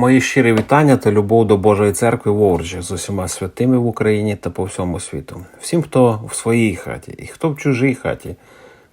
Мої щирі вітання та любов до Божої церкви в Орджі з усіма святими в Україні та по всьому світу. Всім, хто в своїй хаті і хто в чужій хаті,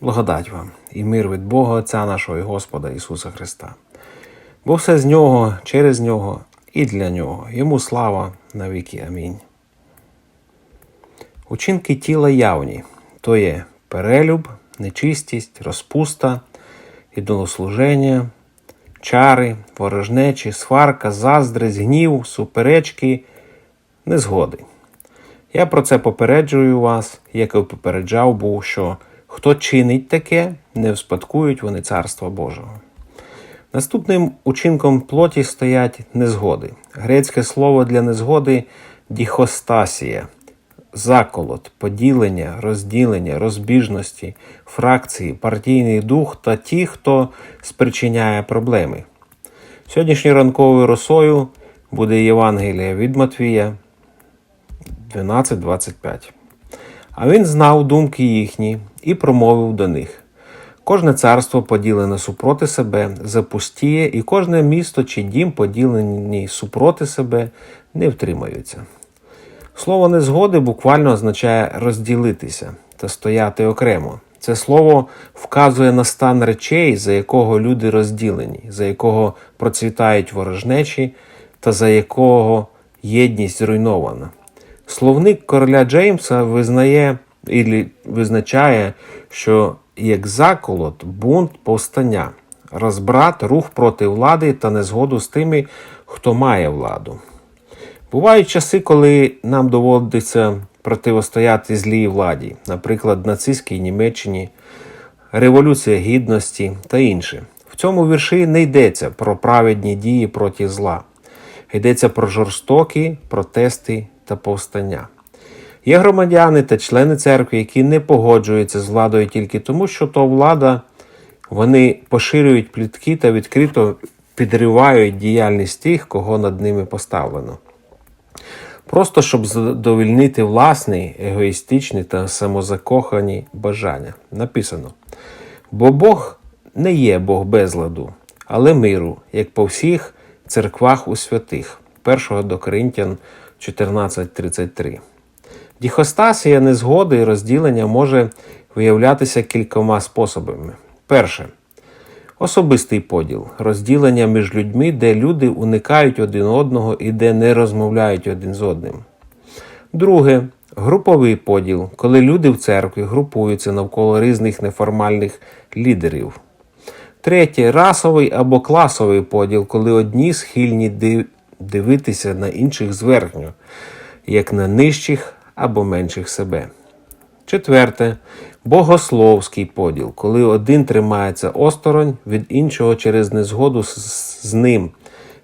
благодать вам і мир від Бога Отця нашого і Господа Ісуса Христа. Бо все з нього, через нього і для нього. Йому слава навіки. Амінь. Учинки тіла явні, то є перелюб, нечистість, розпуста, ідолослуження, чари, ворожнечі, сварка, заздрість, гнів, суперечки, незгоди. Я про це попереджую вас, як і попереджав був, що хто чинить таке, не вспадкують вони Царства Божого. Наступним учинком плоті стоять незгоди. Грецьке слово для незгоди діхостасія, заколот, поділення, розділення, розбіжності, фракції, партійний дух та ті, хто спричиняє проблеми. Сьогоднішньою ранковою росою буде Євангелія від Матвія 12.25. А він знав думки їхні і промовив до них. Кожне царство поділене супроти себе запустіє, і кожне місто чи дім, поділені супроти себе, не втримаються. Слово незгоди буквально означає розділитися та стояти окремо. Це слово вказує на стан речей, за якого люди розділені, за якого процвітають ворожнечі та за якого єдність зруйнована. Словник короля Джеймса визнає і визначає, що як заколот, бунт, повстання, розбрат, рух проти влади та незгоду з тими, хто має владу. Бувають часи, коли нам доводиться противостояти злій владі, наприклад, нацистській Німеччині, Революція Гідності та інше. В цьому вірші не йдеться про праведні дії проти зла, йдеться про жорстокі протести та повстання. Є громадяни та члени церкви, які не погоджуються з владою тільки тому, що то влада, вони поширюють плітки та відкрито підривають діяльність тих, кого над ними поставлено. Просто щоб задовільнити власні егоїстичні та самозакохані бажання. Написано: бо Бог не є Бог безладу, але миру, як по всіх церквах у святих. 1 до Коринтян 14.33. Діхостасія незгоди і розділення може виявлятися кількома способами. Перше особистий поділ, розділення між людьми, де люди уникають один одного і де не розмовляють один з одним. Друге груповий поділ, коли люди в церкві групуються навколо різних неформальних лідерів. Третє расовий або класовий поділ, коли одні схильні дивитися на інших зверхньо, як на нижчих або менших себе. Четверте богословський поділ, коли один тримається осторонь від іншого через незгоду з ним,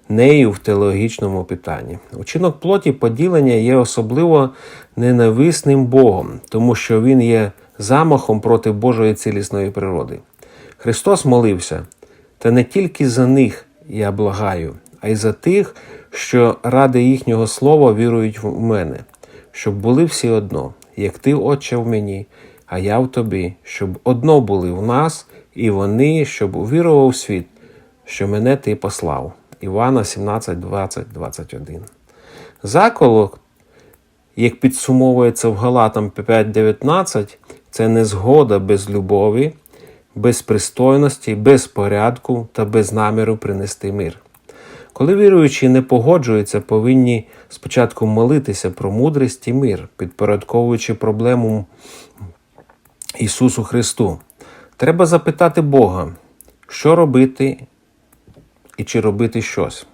нею в теологічному питанні. Учинок плоті поділення є особливо ненависним Богом, тому що він є замахом проти Божої цілісної природи. Христос молився, та не тільки за них я благаю, а й за тих, що ради їхнього слова вірують в мене, щоб були всі одно, як ти, Отче, в мені, а я в тобі, щоб одно були в нас, і вони, щоб увірував світ, що мене ти послав. Івана 17, 20, 21. Заколок, як підсумовується в Галатам 5.19, це незгода без любові, без пристойності, без порядку та без наміру принести мир. Коли віруючі не погоджуються, повинні спочатку молитися про мудрість і мир, підпорядковуючи проблему Ісусу Христу. Треба запитати Бога, що робити і чи робити щось.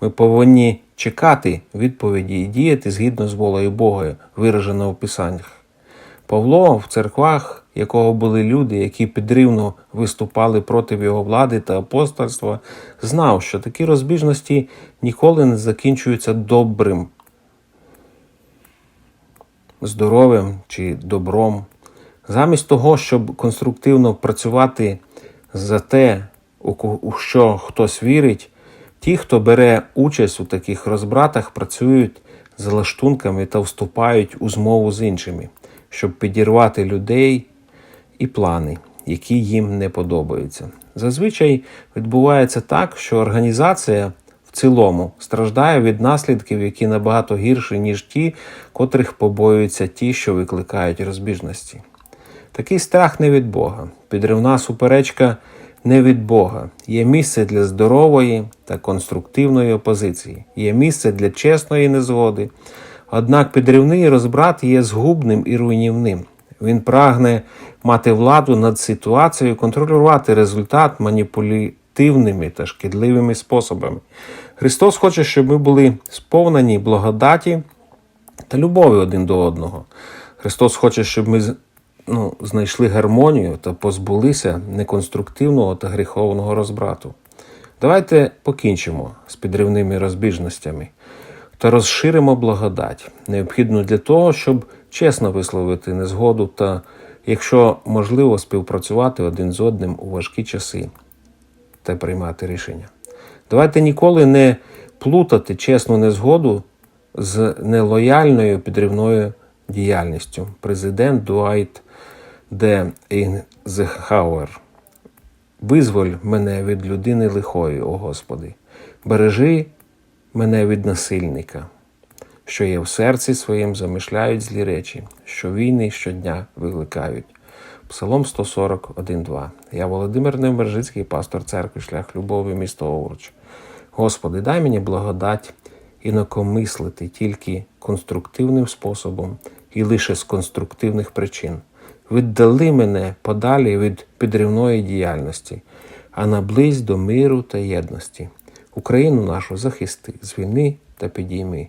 Ми повинні чекати відповіді і діяти згідно з волею Бога, виражено в Писаннях. Павло в церквах, якого були люди, які підривно виступали проти його влади та апостольства, знав, що такі розбіжності ніколи не закінчуються добрим, здоров'ям чи добром. Замість того, щоб конструктивно працювати за те, у що хтось вірить, ті, хто бере участь у таких розбратах, працюють з лаштунками та вступають у змову з іншими, щоб підірвати людей і плани, які їм не подобаються. Зазвичай відбувається так, що організація в цілому страждає від наслідків, які набагато гірші, ніж ті, котрих побоюються ті, що викликають розбіжності. Такий страх не від Бога, підривна суперечка не від Бога. Є місце для здорової та конструктивної опозиції, є місце для чесної незгоди. Однак підривний розбрат є згубним і руйнівним. Він прагне мати владу над ситуацією, контролювати результат маніпулятивними та шкідливими способами. Христос хоче, щоб ми були сповнені благодаті та любові один до одного. Христос хоче, щоб ми ну, знайшли гармонію та позбулися неконструктивного та гріховного розбрату. Давайте покінчимо з підривними розбіжностями та розширимо благодать, необхідну для того, щоб чесно висловити незгоду та, якщо можливо, співпрацювати один з одним у важкі часи та приймати рішення. Давайте ніколи не плутати чесну незгоду з нелояльною підривною діяльністю. Президент Дуайт Д. Ейнзехауер. Визволь мене від людини лихої, о Господи, бережи мене від насильника, що є в серці своїм замишляють злі речі, що війни щодня викликають. Псалом 141.2. Я Володимир Невмержицький, пастор церкви Шлях Любові, місто Овруч. Господи, дай мені благодать інакомислити тільки конструктивним способом і лише з конструктивних причин. Віддали мене подалі від підривної діяльності, а наблизь до миру та єдності. Україну нашу захисти, звільни та підійми